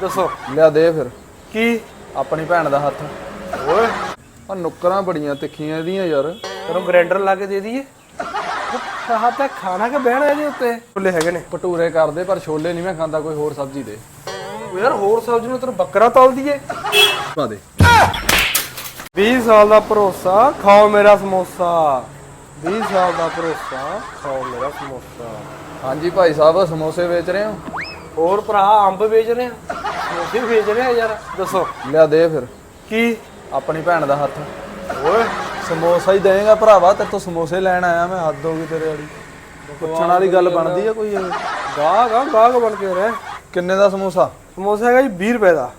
ਦੱਸੋ। ਲਿਆ ਦੇ ਫਿਰ। ਕੀ? ਆਪਣੀ ਭੈਣ ਦਾ ਹੱਥ। ਓਏ। ਆ ਨੁੱਕਰਾਂ ਬੜੀਆਂ ਤਿੱਖੀਆਂ ਇਹਦੀਆਂ ਯਾਰ। ਤੈਨੂੰ ਗ੍ਰਾਈਂਡਰ ਲਾ ਕੇ ਦੇ ਦਈਏ। ਕਹਾ ਤਾਂ ਖਾਣਾ ਕਿ ਬਹਿਣਾ ਇਹਦੇ ਉੱਤੇ? ਫੁੱਲੇ ਹੈਗੇ ਨੇ। ਭਟੂਰੇ ਕਰਦੇ ਪਰ ਛੋਲੇ ਨਹੀਂ ਮੈਂ ਖਾਂਦਾ ਕੋਈ ਹੋਰ ਸਬਜ਼ੀ ਦੇ। ਓ ਯਾਰ ਹੋਰ ਸਬਜ਼ੀ ਨੂੰ ਤੈਨੂੰ ਬੱਕਰਾ ਤਲ ਦਈਏ। ਪਾ ਦੇ। 20 ਸਾਲ ਦਾ ਭਰੋਸਾ ਖਾਓ ਮੇਰਾ ਸਮੋਸਾ। 20 ਸਾਲ ਦਾ ਭਰੋਸਾ ਖਾਓ ਮੇਰਾ ਸਮੋਸਾ। ਹਾਂਜੀ ਭਾਈ ਸਾਹਿਬ ਸਮੋਸੇ ਵੇਚ ਰਹੇ ਹੋ? ਹੋਰ ਭਰਾ ਅੰਬ ਵੇਚ ਰਹੇ ਆ ਵੀ ਵੇਚ ਰਹੇ ਯਾਰ? ਦੱਸੋ। ਲਿਆ ਦੇ ਫਿਰ। ਕੀ? ਆਪਣੀ ਭੈਣ ਦਾ ਹੱਥ। ਓਏ। ਸਮੋਸਾ ਹੀ ਦੇਏਗਾ ਭਰਾਵਾ ਤੇ ਤੂੰ ਸਮੋਸੇ ਲੈਣ ਆਇਆ ਮੈਂ ਹੱਦ ਹੋ ਗਈ ਤੇਰੇ ਵਾਲੀ। ਪੁੱਛਣ ਵਾਲੀ ਗੱਲ ਬਣਦੀ ਆ ਕੋਈ ਗਾਹਕ ਆ ਗਾਹਕ ਬਣ ਕੇ ਰਹਿ। ਕਿੰਨੇ ਦਾ ਸਮੋਸਾ? ਸਮੋਸਾ ਹੈਗਾ ਜੀ 20 ਰੁਪਏ ਦਾ।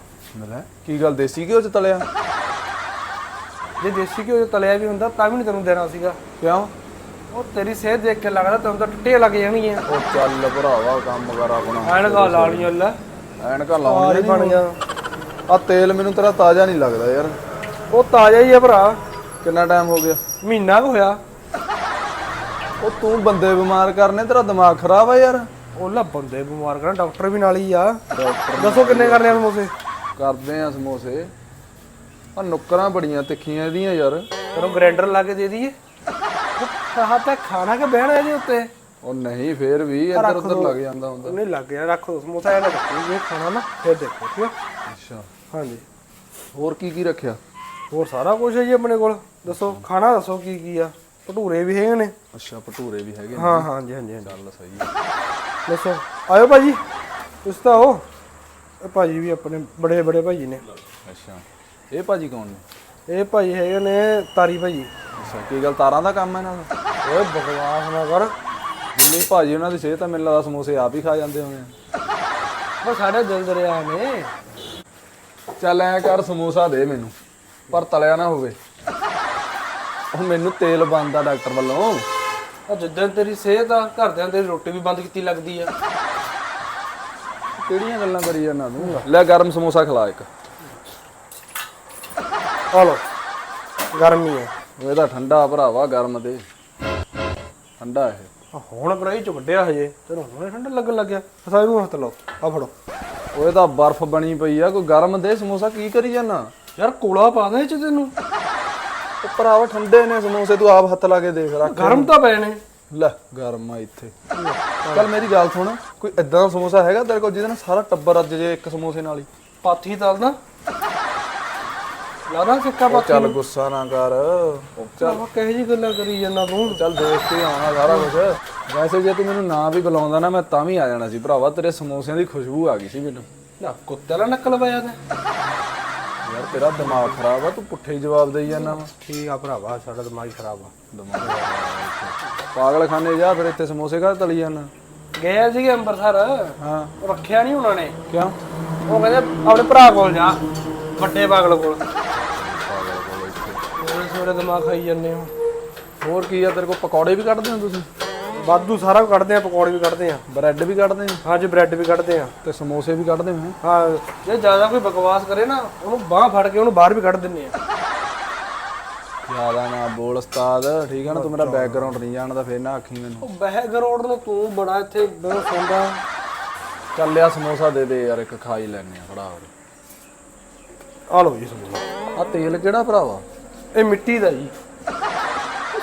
ਲੈ ਕੀ ਗੱਲ ਦੇਸੀ ਘਿਓ ਚ ਤਲਿਆ? ਜੇ ਦੇਸੀ ਘਿਓ 'ਚ ਤਲਿਆ ਵੀ ਹੁੰਦਾ ਤਾਂ ਵੀ ਨਹੀਂ ਤੈਨੂੰ ਦੇਣਾ ਸੀਗਾ। ਕਿਉਂ? ਉਹ ਤੇਰੀ ਸਿਹਤ ਦੇਖ ਕੇ ਲੱਗਦਾ ਤੈਨੂੰ ਤਾਂ ਟੁੱਟੇ ਲੱਗ ਜਾਣਗੀਆਂ। ਉਹ ਚੱਲ ਭਰਾਵਾ ਕੰਮ ਕਰ ਆਪਣਾ। ਐਨਕਾਂ ਲਾਣੀਆਂ ਲੈ। ਐਨਕਾਂ ਸਾਰੀ ਲਾਉਣੀ ਬਣ ਗਿਆ ਆ ਤੇਲ ਮੈਨੂੰ ਤੇਰਾ ਤਾਜ਼ਾ ਨਹੀਂ ਲੱਗਦਾ ਯਾਰ। ਉਹ ਤਾਜ਼ਾ ਹੀ ਆ ਭਰਾ। ਕਿੰਨਾ ਟਾਈਮ ਹੋ ਗਿਆ? ਮਹੀਨਾ ਕੁ ਹੋਇਆ। ਉਹ ਤੂੰ ਬੰਦੇ ਬਿਮਾਰ ਕਰਨੇ ਤੇਰਾ ਦਿਮਾਗ ਖਰਾਬ ਆ ਯਾਰ। ਉਹ ਲਾ ਬੰਦੇ ਬਿਮਾਰ ਕਰਨ ਡਾਕਟਰ ਵੀ ਨਾਲ ਹੀ ਆ। ਦੱਸੋ ਕਿੰਨੇ ਕਰਨੇ ਆ ਸਮੋਸੇ? ਕਰਦੇ ਆ ਸਮੋਸੇ। ਆ ਨੁੱਕਰਾਂ ਬੜੀਆਂ ਤਿੱਖੀਆਂ ਇਹਦੀਆਂ ਯਾਰ। ਤੈਨੂੰ ਗ੍ਰਾਈਂਡਰ ਲਾ ਕੇ ਦੇ ਦਈਏ। ਕਹਾ ਤਾਂ ਖਾਣਾ ਕਿ ਬਹਿਣਾ ਇਹਦੇ ਉੱਤੇ? ਉਹ ਨਹੀਂ ਫੇਰ ਵੀ ਇੱਧਰ ਉੱਧਰ ਲੱਗ ਜਾਂਦਾ ਹੁੰਦਾ। ਨਹੀਂ ਲੱਗ ਗਿਆ ਰੱਖੋ ਸਮੋਸਾ ਇਹ ਨਾ ਰੱਖੋ ਜੇ ਖਾਣਾ ਨਾ ਫਿਰ ਦੇਖੋ ਠੀਕ ਆ? ਅੱਛਾ। ਹਾਂਜੀ। ਹੋਰ ਕੀ ਕੀ ਰੱਖਿਆ? ਹੋਰ ਸਾਰਾ ਕੁਝ ਹੈ ਜੀ ਆਪਣੇ ਕੋਲ। ਦੱਸੋ ਖਾਣਾ ਦੱਸੋ ਕੀ ਕੀ ਆ? ਭਟੂਰੇ ਵੀ ਹੈਗੇ ਨੇ। ਅੱਛਾ ਭਟੂਰੇ ਵੀ ਹੈਗੇ ਨੇ। ਹਾਂ ਹਾਂ ਜੀ ਹਾਂਜੀ ਹਾਂਜੀ। ਚੱਲ ਸਹੀ ਆ। ਦੱਸੋ। ਆਇਓ ਭਾਜੀ। ਤੁਸੀਂ ਤਾਂ ਹੋ ਇਹ ਭਾਜੀ ਵੀ ਆਪਣੇ ਬੜੇ ਬੜੇ ਭਾਜੀ ਨੇ। ਅੱਛਾ। ਇਹ ਭਾਜੀ ਕੌਣ ਨੇ? ਇਹ ਭਾਜੀ ਹੈਗੇ ਨੇ ਤਾਰੀ ਭਾਜੀ। ਅੱਛਾ ਕੀ ਗੱਲ ਤਾਰਾਂ ਦਾ ਕੰਮ ਹੈ ਇਹਨਾਂ ਦਾ? ਓਏ ਬਕਵਾਸ ਨਾ ਕਰ। ਜਿੰਨੀ ਭਾਜੀ ਉਹਨਾਂ ਦੀ ਸਿਹਤ ਤਾਂ ਮੈਨੂੰ ਲੱਗਦਾ ਸਮੋਸੇ ਆਪ ਹੀ ਖਾ ਜਾਂਦੇ ਹੋਣੇ ਆ। ਉਹ ਸਾਡੇ ਦਿਲ ਦਰਿਆ ਨੇ। ਚੱਲ ਐ ਕਰ ਸਮੋਸਾ ਦੇ ਮੈਨੂੰ ਪਰ ਤਲਿਆ ਨਾ ਹੋਵੇ। ਉਹ ਮੈਨੂੰ ਤੇਲ ਬੰਦਾ ਡਾਕਟਰ ਵੱਲੋਂ। ਉਹ ਜਿੱਦਾਂ ਤੇਰੀ ਸਿਹਤ ਆ ਘਰਦਿਆਂ ਤੇਰੀ ਰੋਟੀ ਵੀ ਬੰਦ ਕੀਤੀ ਲੱਗਦੀ ਆ। ਕਿਹੜੀਆਂ ਗੱਲਾਂ ਕਰੀ ਜਾਂਦਾ ਤੂੰ? ਲੈ ਗਰਮ ਸਮੋਸਾ ਖਿਲਾ ਇੱਕ। ਆ ਲੋ ਗਰਮੀ ਆ ਉਹ ਇਹਦਾ ਠੰਡਾ ਭਰਾਵਾ ਗਰਮ ਦੇ ਠੰਡਾ ਇਹ। ਹੁਣ ਕੜਾਈ ਚ ਵੱਡਿਆ ਹਜੇ। ਤੈਨੂੰ ਹੁਣੇ ਠੰਡਾ ਲੱਗਣ ਲੱਗਿਆ। ਅਸਾਂ ਇਹਨੂੰ ਹੱਥ ਲਾਓ। ਆ ਫੜੋ। ਉਹ ਇਹਦਾ ਬਰਫ਼ ਬਣੀ ਪਈ ਆ। ਕੋਈ ਗਰਮ ਦੇ ਸਮੋਸਾ ਕੀ ਕਰੀ ਜਾਂਦਾ ਯਾਰ ਕੋਲਾ ਪਾ ਦੇ ਚ ਤੈਨੂੰ। ਉਹ ਭਰਾਵਾ ਠੰਡੇ ਨੇ ਸਮੋਸੇ ਤੂੰ ਆਪ ਹੱਥ ਲਾ ਕੇ ਦੇਖ ਰੱਖ ਗਰਮ ਤਾਂ ਪਏ ਨੇ। ਲੈ ਗਰਮ ਆ ਇੱਥੇ। ਚੱਲ ਮੇਰੀ ਗੱਲ ਸੁਣ। ਕੋਈ ਇਦਾਂ ਦਾ ਸਮੋਸਾ ਹੈਗਾ ਤੇਰੇ ਕੋਲ ਜਿਹਦੇ ਨਾਲ ਸਾਰਾ ਟੱਬਰ ਰੱਜ ਜੇ ਇੱਕ ਸਮੋਸੇ ਨਾਲ ਹੀ? ਪਾਥੀ ਤਲਦਾ। ਲਾਦਾ ਸਿੱਕਾ ਉਹ ਚੱਲ ਗੁੱਸਾ ਨਾ ਕਰ। ਚੱਲ। ਕਹੇ ਜੀ ਗੱਲਾਂ ਕਰੀ ਜਾਂਦਾ ਤੂੰ? ਚੱਲ ਦੇਖ ਕੇ ਆਉਣਾ ਸਾਰਾ ਕੁਝ ਵੈਸੇ ਜੇ ਤੂੰ ਮੈਨੂੰ ਨਾ ਵੀ ਬੁਲਾਉਂਦਾ ਨਾ ਮੈਂ ਤਾਂ ਵੀ ਆ ਜਾਣਾ ਸੀ ਭਰਾਵਾ। ਤੇਰੇ ਸਮੋਸਿਆਂ ਦੀ ਖੁਸ਼ਬੂ ਆ ਗਈ ਸੀ ਮੈਨੂੰ। ਨਾ ਕੁੱਤੇ ਵਾਲਾ ਨਕਲ ਪਿਆ ਤੇ। ਯਾਰ ਤੇਰਾ ਦਿਮਾਗ ਖਰਾਬ ਆ ਤੂੰ ਪੁੱਠੇ ਹੀ ਜਵਾਬ ਦੇਈ ਜਾਂਦਾ ਵਾ। ਠੀਕ ਆ ਭਰਾਵਾ ਸਾਡਾ ਦਿਮਾਗ ਹੀ ਖਰਾਬ ਆ। ਦਿਮਾਗ ਪਾਗਲ ਖਾਨੇ ਜਾ ਫਿਰ ਇੱਥੇ ਸਮੋਸੇ ਕਾ ਤਲੀ ਜਾਂਦਾ। ਗਏ ਸੀਗੇ ਅੰਮ੍ਰਿਤਸਰ ਹਾਂ। ਰੱਖਿਆ ਨਹੀਂ ਉਹਨਾਂ ਨੇ। ਕਿਉਂ? ਉਹ ਕਹਿੰਦੇ ਆਪਣੇ ਭਰਾ ਕੋਲ ਜਾ ਵੱਡੇ ਪਾਗਲ ਕੋਲ। ਮੇਰੇ ਸੋਰੇ ਦਿਮਾਗ ਖਾਈ ਜਾਂਦੇ ਹੋ। ਹੋਰ ਕੀ ਆ ਤੇਰੇ ਕੋਲ ਪਕੌੜੇ ਵੀ ਕੱਢਦੇ ਹੋ ਤੁਸੀਂ? ਵਾਧੂ ਸਾਰਾ ਕੱਢਦੇ ਆ ਪਕੌੜੇ ਵੀ ਕੱਢਦੇ ਆ। ਬ੍ਰੈਡ ਵੀ ਕੱਢਦੇ ਹੋ ਹਾਂਜੀ ਬ੍ਰੈਡ ਵੀ ਕੱਢਦੇ ਆ। ਤੇ ਸਮੋਸੇ ਵੀ ਕੱਢਦੇ ਹੋ? ਹੈਂ? ਜੇ ਜ਼ਿਆਦਾ ਕੋਈ ਬਕਵਾਸ ਕਰੇ ਨਾ ਉਹਨੂੰ ਬਾਹ ਫੜ ਕੇ ਉਹਨੂੰ ਬਾਹਰ ਵੀ ਕੱਢ ਦਿੰਨੇ ਆ। ਜ਼ਿਆਦਾ ਨਾ ਬੋਲ ਉਸਤਾਦ ਠੀਕ ਆ ਨਾ ਤੂੰ ਮੇਰਾ ਬੈਕਗ੍ਰਾਉਂਡ ਨਹੀਂ ਜਾਣਦਾ ਫੇਰ ਨਾ ਆਖੀ ਮੈਨੂੰ। ਉਹ ਬਹਿ ਗਰੋੜ ਨੂੰ ਤੂੰ ਬੜਾ ਇੱਥੇ ਬਹੁਤ ਚੱਲ ਲਿਆ ਸਮੋਸਾ ਦੇ ਦੇ ਯਾਰ ਇੱਕ ਖਾ ਹੀ ਲੈਣੇ ਆ ਫੜਾ ਹੋਰ ਆ ਲਓ ਜੀ ਸਮੋਸਾ। ਆ ਤੇਲ ਕਿਹੜਾ ਭਰਾਵਾ? ਇਹ ਮਿੱਟੀ ਦਾ ਜੀ।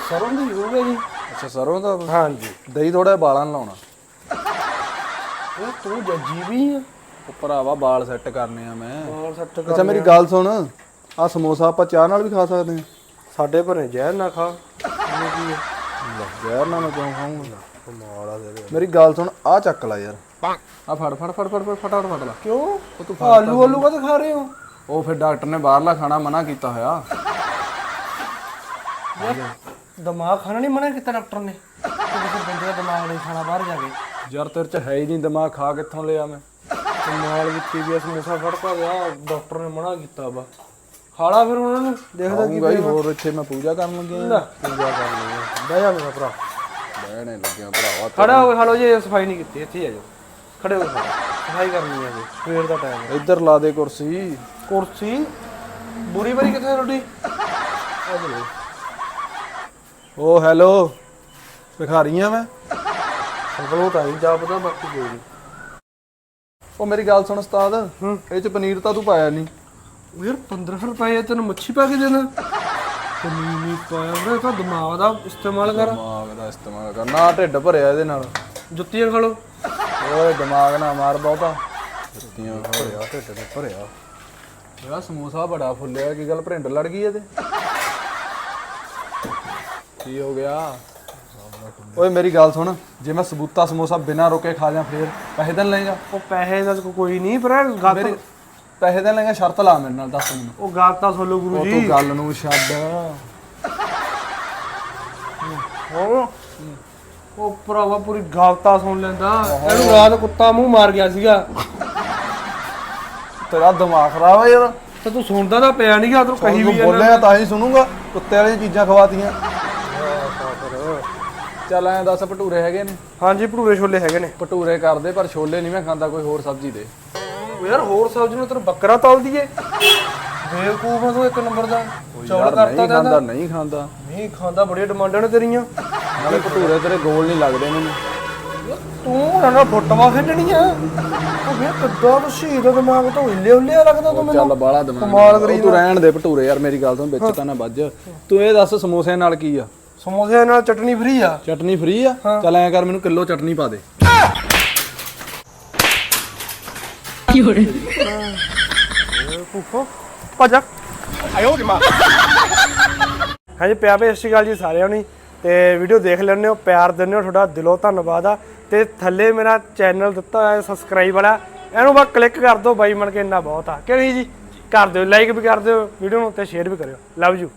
ਸਰੋਂ ਦੀ ਹੋਊਗਾ ਜੀ ਅੱਛਾ ਸਰੋਂ ਦਾ ਹਾਂਜੀ। ਦਹੀਂ ਥੋੜਾ ਬਾਲਾਂ ਨੂੰ ਲਾਉਣਾ। ਇਹ ਤੂੰ ਜੱਜੀ ਵੀ ਆ। ਉਹ ਭਰਾਵਾ ਵਾਲ ਸੈੱਟ ਕਰਨੇ ਆ ਮੈਂ। ਹੋਰ ਸੱਟ ਅੱਛਾ ਮੇਰੀ ਗੱਲ ਸੁਣ। ਆ ਸਮੋਸਾ ਆਪਾਂ ਚਾਹ ਨਾਲ ਵੀ ਖਾ ਸਕਦੇ ਹਾਂ। ਸਾਡੇ ਭਰੇ ਜ਼ਹਿਰ ਨਾ ਖਾ। ਇਹਨੂੰ ਕੀ ਹੈ ਜ਼ਹਿਰ ਨਾਲ ਮੈਂ ਕਿਉਂ ਖਾਊਂਗਾ? ਕਮਾਲ ਦੇ ਮੇਰੀ ਗੱਲ ਸੁਣ ਆ ਚੱਕ ਲੈ ਯਾਰ। ਆ ਫੜ ਫੜ ਫੜ ਫੜ ਫੜ ਫਟਾਫਟ ਫੜ ਲੈ। ਕਿਉਂ? ਉਹ ਤੂੰ ਆਲੂ ਆਲੂ ਕਾ ਖਾ ਰਹੇ ਹੋ? ਉਹ ਫਿਰ ਡਾਕਟਰ ਨੇ ਬਾਹਰਲਾ ਖਾਣਾ ਮਨਾ ਕੀਤਾ ਹੋਇਆ। ਦਿਮਾਗ ਖਾਣਾ ਨਹੀਂ ਮਨਾ ਕੀਤਾ ਡਾਕਟਰ ਨੇ? ਕਿਸੇ ਬੰਦੇ ਦਾ ਦਿਮਾਗ ਨਹੀਂ ਖਾਣਾ ਬਾਹਰ ਜਾ ਕੇ। ਯਾਰ ਤੇਰੇ ਚ ਹੈ ਹੀ ਨਹੀਂ ਦਿਮਾਗ ਖਾ ਕਿੱਥੋਂ ਲਿਆ ਮੈਂ? ਕਮਾਲ ਕੀਤੀ ਵੀ ਸਮੋਸਾ ਫੜਤਾ ਗਿਆ ਡਾਕਟਰ ਨੇ ਮਨਾ ਕੀਤਾ ਵਾ। ਖਾਲਾ ਫਿਰ ਉਹਨਾਂ ਨੂੰ ਦੇਖਦਾ ਕੀ ਹੀ ਹੋਰ ਇੱਥੇ ਮੈਂ ਪੂਜਾ ਕਰਨ ਲੱਗਿਆ ਲੈ। ਪੂਜਾ ਕਰ ਲਈ ਬਹਿ ਜਾ ਮੇਰਾ ਭਰਾ। ਬਹਿਣੇ ਲੱਗਿਆ ਭਰਾਵਾ ਖੜਾ ਹੋ ਲਓ ਜੇ ਸਫ਼ਾਈ ਨਹੀਂ ਕੀਤੀ ਇੱਥੇ ਆ ਜਾਓ। ਖੜੇ ਹੋ। ਸਫ਼ਾਈ ਕਰਨੀ ਹੈ ਜੀ ਸਵੇਰ ਦਾ ਟਾਈਮ ਹੈ ਇੱਧਰ ਲਾ ਦੇ ਕੁਰਸੀ। ਕੁਰਸੀ? ਬੁਰੀ ਬਰੀ ਕਿੱਥੇ ਰੋਟੀ ਓ ਹੈਲੋ। ਭਿਖਾਰੀ ਆ ਮੈਂ। ਸੰਕਲ ਉਹ ਤਾਂ ਹੀ ਜਾ ਪਤਾ ਬਾਕੀ ਕੋਈ ਨਹੀਂ। ਉਹ ਮੇਰੀ ਗੱਲ ਸੁਣ ਉਸਤਾਦ। ਇਹ ਚ ਪਨੀਰ ਤਾਂ ਤੂੰ ਪਾਇਆ ਨਹੀਂ ਉਹ ਯਾਰ 1500 ਰੁਪਏ ਤੈਨੂੰ ਮੱਛੀ ਪਾ ਕੇ ਦੇਣਾ। ਪਨੀਰ ਨਹੀਂ ਪਾਇਆ ਵੀਰੇ ਤਾਂ ਦਿਮਾਗ ਦਾ ਇਸਤੇਮਾਲ ਕਰ। ਦਿਮਾਗ ਦਾ ਇਸਤੇਮਾਲ ਕਰ। ਨਾ ਢਿੱਡ ਭਰਿਆ ਇਹਦੇ ਨਾਲ। ਜੁੱਤੀਆਂ ਖਾ ਲੋ ਓਏ ਦਿਮਾਗ ਨਾ ਮਾਰ ਬਹੁਤਾ। ਜੁੱਤੀਆਂ ਭਰਿਆ ਢਿੱਡ ਤੇ ਭਰਿਆ। ਯਾ ਸਮੋਸਾ ਬੜਾ ਫੁੱਲਿਆ ਕੀ ਗੱਲ ਭਰਿੰਡ ਲੜ ਗਈ ਇਹਦੇ? ਕੀ ਹੋ ਗਿਆ? ਓਏ ਮੇਰੀ ਗੱਲ ਸੁਣ। ਜੇ ਮੈਂ ਸਬੂਤਾ ਸਮੋਸਾ ਬਿਨਾਂ ਰੋਕੇ ਖਾ ਜਾ ਫੇਰ ਪੈਸੇ ਦੇਣ ਲਏਗਾ? ਉਹ ਪੈਸੇ ਦਾ ਤਾਂ ਕੋਈ ਨਹੀਂ ਪਰ ਗੱਲ ਮੇਰੀ ਪੈਸੇ ਦੇਣ ਲਏਗਾ ਸ਼ਰਤ ਲਾ ਮੇਰੇ ਨਾਲ ਦੱਸ ਮੈਨੂੰ। ਉਹ ਗੱਲ ਤਾਂ ਸੁਣ ਲਓ ਗੁਰੂ ਉਹ ਜੀ। ਤੂੰ ਗੱਲ ਨੂੰ ਛੱਡ। ਹੋਰ? ਉਹ ਭਰਾਵਾ ਪੂਰੀ ਗਾਲਤਾ ਸੁਣ ਲੈਂਦਾ। ਇਹਨੂੰ ਰਾਤ ਕੁੱਤਾ ਮੂੰਹ ਮਾਰ ਗਿਆ ਸੀਗਾ। ਤੇਰਾ ਦਿਮਾਗ ਖਰਾਬ ਹੈ ਯਾਰ। ਤੇ ਤੂੰ ਸੁਣਦਾ ਤਾਂ ਪਿਆ ਨਹੀਂਗਾ ਤੂੰ ਕਹੀ ਵੀ ਬੋਲਿਆ ਤਾਂ ਹੀ ਸੁਣੂਗਾ। ਕੁੱਤੇ ਵਾਲੀਆਂ ਚੀਜ਼ਾਂ ਖਵਾਤੀਆਂ। ਚੱਲ ਐਂ ਦੱਸ ਭਟੂਰੇ ਹੈਗੇ ਨੇ? ਹਾਂਜੀ ਭਟੂਰੇ ਛੋਲੇ ਹੈਗੇ ਨੇ। ਭਟੂਰੇ ਕਰਦੇ ਪਰ ਛੋਲੇ ਨਹੀਂ ਮੈਂ ਖਾਂਦਾ ਕੋਈ ਹੋਰ ਸਬਜ਼ੀ ਦੇ। ਉਹ ਯਾਰ ਹੋਰ ਸਬਜ਼ੀ ਨੂੰ ਤੈਨੂੰ ਬੱਕਰਾ ਤਲ ਦਈਏ। ਬੇਵਕੂਫ ਆ ਤੂੰ ਇੱਕ ਨੰਬਰ ਦਾ। ਚੌਲ ਕਰਤਾ ਨਹੀਂ ਖਾਂਦਾ ਨਹੀਂ ਖਾਂਦਾ। ਨਹੀਂ ਖਾਂਦਾ ਬੜੀਆਂ ਡਿਮਾਂਡਾਂ ਨੇ ਤੇਰੀਆਂ। ਨਾਲੇ ਭਟੂਰੇ ਤੇਰੇ ਗੋਲ ਨਹੀਂ ਲੱਗਦੇ ਮੈਨੂੰ। ਤੂੰ ਨਾ ਨਾ ਫੁੱਟਵਾ ਖੇਡਣੀ ਆ ਉਹ ਵੀ ਕਿੱਦਾਂ ਤੂੰ ਸ਼ਹੀਦ ਦਾ ਦਿਮਾਗ ਤੋਂ ਹਿੱਲੇ ਹੁੱਲੇ ਲੱਗਦਾ ਤੂੰ ਮੈਨੂੰ। ਚੱਲ ਬਾਲਾ ਦਿਮਾਗ ਕਮਾਲ ਕਰੀ ਤੂੰ ਰਹਿਣ ਦੇ ਭਟੂਰੇ ਯਾਰ ਮੇਰੀ ਗੱਲ ਤੋਂ ਵਿੱਚ ਤਾਂ ਨਾ ਵੱਜ। ਤੂੰ ਇਹ ਦੱਸ ਸਮੋਸੇ ਨਾਲ ਕੀ ਆ? ਸਮੋਸੇ ਨਾਲ ਚਟਨੀ ਫਰੀ ਆ। ਚਟਨੀ ਫ੍ਰੀ ਆ। ਚੱਲ ਐਂ ਕਰ ਮੈਨੂੰ ਕਿਲੋ ਚਟਨੀ ਪਾ ਦੇ। ਫੂਫੋ ਭਜਾ ਆਇਓ ਜੀ ਮਾਂ। ਹਾਂਜੀ ਪਿਆਰ ਭੇ ਸਤਿ ਸ਼੍ਰੀ ਅਕਾਲ ਜੀ ਸਾਰਿਆਂ ਨੂੰ। ਤੇ ਵੀਡੀਓ ਦੇਖ ਲੈਣੇ ਹੋ ਪਿਆਰ ਦਿੰਦੇ ਹੋ ਤੁਹਾਡਾ ਦਿਲੋਂ ਧੰਨਵਾਦ ਆ। ਤੇ ਥੱਲੇ ਮੇਰਾ ਚੈਨਲ ਦਿੱਤਾ ਹੋਇਆ ਸਬਸਕ੍ਰਾਈਬ ਵਾਲਾ। ਇਹਨੂੰ ਬਸ ਕਲਿੱਕ ਕਰ ਦਿਓ ਬਾਈ ਮਣ ਕੇ ਇੰਨਾ ਬਹੁਤ ਆ। ਕਿ ਨਹੀਂ ਜੀ? ਕਰ ਦਿਓ ਲਾਈਕ ਵੀ ਕਰ ਦਿਓ ਵੀਡੀਓ ਨੂੰ ਤੇ ਸ਼ੇਅਰ ਵੀ ਕਰਿਓ। Love you